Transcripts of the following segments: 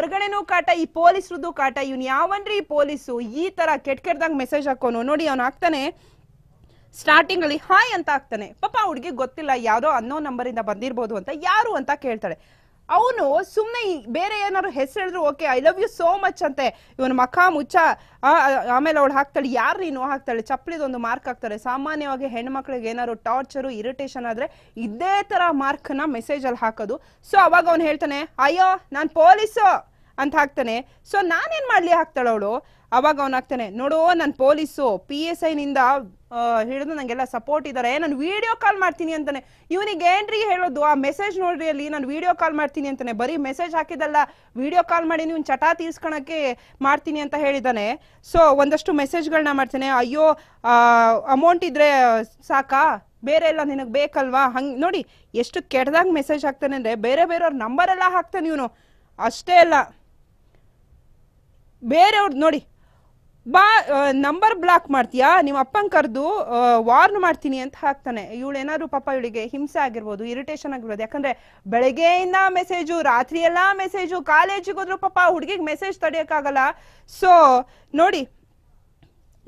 ಹೊರಗಡೆನೂ ಕಾಟ, ಈ ಪೊಲೀಸ್ರದ್ದು ಕಾಟ, ಇವ್ನು ಯಾವನ್ರಿ ಈ ಪೊಲೀಸು ಈ ತರ ಕೆಟ್ಟ ಕೆಟ್ಟದಾಗ ಮೆಸೇಜ್ ಹಾಕೋನು? ನೋಡಿ ಅವ್ನು ಹಾಕ್ತಾನೆ ಸ್ಟಾರ್ಟಿಂಗ್ ಅಲ್ಲಿ ಹಾಯ್ ಅಂತ ಹಾಕ್ತಾನೆ ಪಾಪ ಹುಡುಗಿ ಗೊತ್ತಿಲ್ಲ, ಯಾವ್ದೋ ಅನ್ನೋ ನಂಬರ್ ಇಂದ ಬಂದಿರ್ಬೋದು ಅಂತ ಯಾರು ಅಂತ ಕೇಳ್ತಾಳೆ. ಅವನು ಸುಮ್ಮನೆ ಬೇರೆ ಏನಾದ್ರು ಹೆಸರು ಹೇಳಿದ್ರು okay I love you so much ಅಂತೆ. ಇವನು ಮಖ, ಮುಚ್ಚ ಆಮೇಲೆ ಅವಳು ಹಾಕ್ತಾಳೆ, ಯಾರು ನೀನು? ಹಾಕ್ತಾಳೆ. ಚಪ್ಪಲಿದೊಂದು ಮಾರ್ಕ್ ಹಾಕ್ತಾರೆ. ಸಾಮಾನ್ಯವಾಗಿ ಹೆಣ್ಮಕ್ಳಿಗೆ ಏನಾದ್ರು ಟಾರ್ಚರು ಇರಿಟೇಷನ್ ಆದ್ರೆ ಇದೇ ತರ ಮಾರ್ಕ್ನ ಮೆಸೇಜ್ ಅಲ್ಲಿ ಹಾಕೋದು. ಸೊ ಅವಾಗ ಅವನು ಹೇಳ್ತಾನೆ, ಅಯ್ಯೋ, ನಾನು ಪೊಲೀಸು. ಅಂತ ಹಾಕ್ತಾನೆ. ಸೊ ನಾನೇನು ಮಾಡಲಿ ಹಾಕ್ತಾಳೆ ಅವಳು? ಅವಾಗ ಅವ್ನು ಹಾಕ್ತಾನೆ, ನೋಡು, ನಾನು ಪೊಲೀಸು ಪಿ ಎಸ್ ಐನಿಂದ ಹಿಡಿದು ನನಗೆಲ್ಲ ಸಪೋರ್ಟ್ ಇದ್ದಾರೆ ನಾನು ವಿಡಿಯೋ ಕಾಲ್ ಮಾಡ್ತೀನಿ ಅಂತಾನೆ. ಇವನಿಗೆ ಏನ್ರಿ ಹೇಳೋದು? ಆ ಮೆಸೇಜ್ ನೋಡ್ರಿ ಅಲ್ಲಿ, ನಾನು ವಿಡಿಯೋ ಕಾಲ್ ಮಾಡ್ತೀನಿ ಅಂತಾನೆ. ಬರೀ ಮೆಸೇಜ್ ಹಾಕಿದಲ್ಲ ವಿಡಿಯೋ ಕಾಲ್ ಮಾಡಿ ನೀವು ಚಟ ತೀರ್ಸ್ಕೊಳಕ್ಕೆ ಮಾಡ್ತೀನಿ ಅಂತ ಹೇಳಿದ್ದಾನೆ ಸೊ ಒಂದಷ್ಟು ಮೆಸೇಜ್ಗಳನ್ನ ಮಾಡ್ತಾನೆ. ಅಯ್ಯೋ ಅಮೌಂಟ್ ಇದ್ರೆ ಸಾಕಾ? ಬೇರೆ ಎಲ್ಲ ನಿನಗೆ ಬೇಕಲ್ವಾ? ಹಂಗೆ, ನೋಡಿ, ಎಷ್ಟು ಕೆಟ್ಟದಾಗ ಮೆಸೇಜ್ ಹಾಕ್ತಾನೆ ಅಂದರೆ ಬೇರೆ ಬೇರೆಯವ್ರ ನಂಬರ್ ಎಲ್ಲ ಹಾಕ್ತಾನೆ ಇವನು. ಅಷ್ಟೇ ಅಲ್ಲ. ಬೇರೆಯವ್ರದ್ದು ನೋಡಿ, ಬಾ ನಂಬರ್ ಬ್ಲಾಕ್ ಮಾಡ್ತೀಯಾ? ನಿಮ್ಮ ಅಪ್ಪನ ಕರೆದು ವಾರ್ನ್ ಮಾಡ್ತೀನಿ ಅಂತ ಹಾಕ್ತಾನೆ. ಇವಳು ಏನಾದ್ರು ಪಾಪ ಇವಳಿಗೆ ಹಿಂಸೆ ಆಗಿರ್ಬೋದು ಇರಿಟೇಷನ್ ಆಗಿರ್ಬೋದು. ಯಾಕಂದ್ರೆ ಬೆಳಗ್ಗೆಯಿಂದ ಮೆಸೇಜು ರಾತ್ರಿ ಎಲ್ಲ ಮೆಸೇಜು ಕಾಲೇಜಿಗೆ ಹೋದ್ರು ಪಾಪ ಹುಡುಗಿಗೆ ಮೆಸೇಜ್ ತಡೆಯೋಕ್ಕಾಗಲ್ಲ. ಸೊ ನೋಡಿ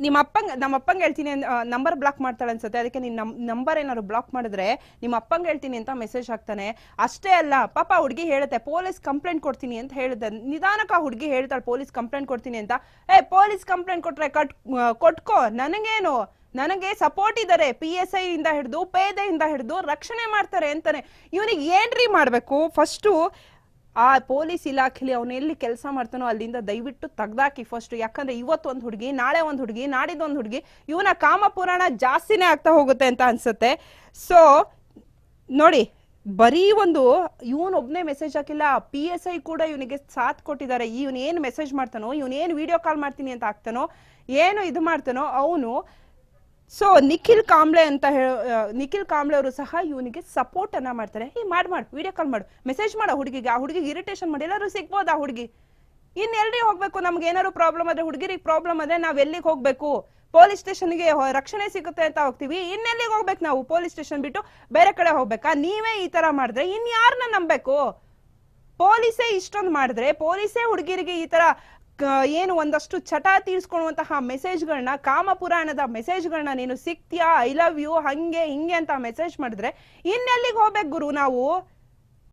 ನಿಮ್ಮ ಅಪ್ಪಂಗೆ ನಮ್ಮ ಅಪ್ಪಂಗೆ ಹೇಳ್ತೀನಿ ನಂಬರ್ ಬ್ಲಾಕ್ ಮಾಡ್ತಾಳೆ ಅನ್ಸುತ್ತೆ. ಅದಕ್ಕೆ ನೀನು ನಮ್, ನಂಬರ್ ಏನಾದ್ರು ಬ್ಲಾಕ್ ಮಾಡಿದ್ರೆ ನಿಮ್ಮ ಅಪ್ಪಂಗೆ ಹೇಳ್ತೀನಿ ಅಂತ ಮೆಸೇಜ್ ಹಾಕ್ತಾನೆ. ಅಷ್ಟೇ ಅಲ್ಲ, ಪಾಪ ಹುಡುಗಿ ಹೇಳುತ್ತೆ, ಪೊಲೀಸ್ ಕಂಪ್ಲೇಂಟ್ ಕೊಡ್ತೀನಿ ಅಂತ ಹೇಳಿದೆ ನಿಧಾನಕ್ಕೆ ಆ ಹುಡುಗಿ ಹೇಳ್ತಾಳೆ, ಪೊಲೀಸ್ ಕಂಪ್ಲೇಂಟ್ ಕೊಡ್ತೀನಿ ಅಂತ. ಏ, ಪೊಲೀಸ್ ಕಂಪ್ಲೇಂಟ್ ಕೊಟ್ರೆ ಕಟ್ ಕೊಟ್ಕೋ. ನನಗೇನು? ನನಗೆ ಸಪೋರ್ಟ್ ಇದ್ದಾರೆ ಪಿ ಎಸ್ ಐ ಇಂದ ಹಿಡಿದು ಪೇದೆಯಿಂದ ಹಿಡಿದು ರಕ್ಷಣೆ ಮಾಡ್ತಾರೆ ಅಂತಾನೆ. ಇವನಿಗೆ ಏನ್ರಿ ಮಾಡಬೇಕು? ಫಸ್ಟು ಆ ಪೊಲೀಸ್ ಇಲಾಖೆಲಿ ಅವನು ಎಲ್ಲಿ ಕೆಲಸ ಮಾಡ್ತಾನೋ ಅಲ್ಲಿಂದ ದಯವಿಟ್ಟು ತೆಗ್ದಾಕಿ ಫಸ್ಟ್ ಯಾಕಂದ್ರೆ ಇವತ್ತು ಒಂದು ಹುಡುಗಿ, ನಾಳೆ ಒಂದು ಹುಡುಗಿ ನಾಡಿದ್ದು ಒಂದು ಹುಡುಗಿ ಇವನ ಕಾಮ ಪುರಾಣ ಜಾಸ್ತಿನೇ ಆಗ್ತಾ ಹೋಗುತ್ತೆ ಅಂತ ಅನ್ಸುತ್ತೆ. ಸೊ ನೋಡಿ, ಬರೀ ಒಂದು ಇವನ್ ಒಬ್ಬನೇ ಮೆಸೇಜ್ ಹಾಕಿಲ್ಲ ಪಿ ಎಸ್ ಐ ಕೂಡ ಇವನಿಗೆ ಸಾಥ್ ಕೊಟ್ಟಿದ್ದಾರೆ. ಇವನ್ ಏನು ಮೆಸೇಜ್ ಮಾಡ್ತಾನೋ, ಇವನ್ ಏನು ವಿಡಿಯೋ ಕಾಲ್ ಮಾಡ್ತೀನಿ ಅಂತ ಆಗ್ತಾನೋ, ಏನು ಇದು ಮಾಡ್ತಾನೋ, ಅವನು ಸೊ ನಿಖಿಲ್ ಕಾಂಬ್ಳೆ ಅಂತ ಹೇಳ ನಿಖಿಲ್ ಕಾಂಬ್ಳೆ ಅವರು ಸಹ ಇವನಿಗೆ ಸಪೋರ್ಟ್ ಅನ್ನ ಮಾಡ್ತಾರೆ. ಈ ಮಾಡ್, ಮಾಡು ವಿಡಿಯೋ ಕಾಲ್ ಮಾಡು. ಮೆಸೇಜ್ ಮಾಡೋ ಹುಡುಗಿಗೆ. ಆ ಹುಡುಗಿಗೆ ಇರಿಟೇಷನ್ ಮಾಡಿ. ಎಲ್ಲರೂ ಸಿಗ್ಬೋದು ಆ ಹುಡುಗಿ? ಇನ್ ಎಲ್ರಿಗೆ ಹೋಗ್ಬೇಕು? ನಮ್ಗೆ ಏನಾದ್ರು ಪ್ರಾಬ್ಲಮ್ ಆದ್ರೆ, ಹುಡುಗಿರಿಗೆ ಪ್ರಾಬ್ಲಮ್ ಆದ್ರೆ ನಾವ್ ಎಲ್ಲಿಗೆ ಹೋಗ್ಬೇಕು? ಪೊಲೀಸ್ ಸ್ಟೇಷನ್ಗೆ ರಕ್ಷಣೆ ಸಿಗುತ್ತೆ ಅಂತ ಹೋಗ್ತೀವಿ. ಇನ್ನೆಲ್ಲಿಗೆ ಹೋಗ್ಬೇಕು ನಾವು? ಪೊಲೀಸ್ ಸ್ಟೇಷನ್ ಬಿಟ್ಟು ಬೇರೆ ಕಡೆ ಹೋಗ್ಬೇಕಾ? ನೀವೇ ಈ ತರ ಮಾಡಿದ್ರೆ ಇನ್ ಯಾರನ್ನ ನಂಬೇಕು ಪೊಲೀಸೇ ಇಷ್ಟೊಂದು ಮಾಡಿದ್ರೆ ಪೊಲೀಸೇ ಹುಡುಗಿರಿಗೆ ಈ ತರ ಏನು ಒಂದಷ್ಟು ಚಟ ತೀರಿಸ್ಕೊಳ್ಳುವಂತಹ ಮೆಸೇಜ್ಗಳನ್ನ ಕಾಮಪುರಾಣದ ಮೆಸೇಜ್ಗಳನ್ನ ನೀನು ಸಿಕ್ತೀಯಾ? ಐ ಲವ್ ಯು ಹಂಗೆ, ಹಿಂಗೆ ಅಂತ ಮೆಸೇಜ್ ಮಾಡಿದ್ರೆ ಇನ್ನೆಲ್ಲಿಗೆ ಹೋಗ್ಬೇಕು ಗುರು ನಾವು?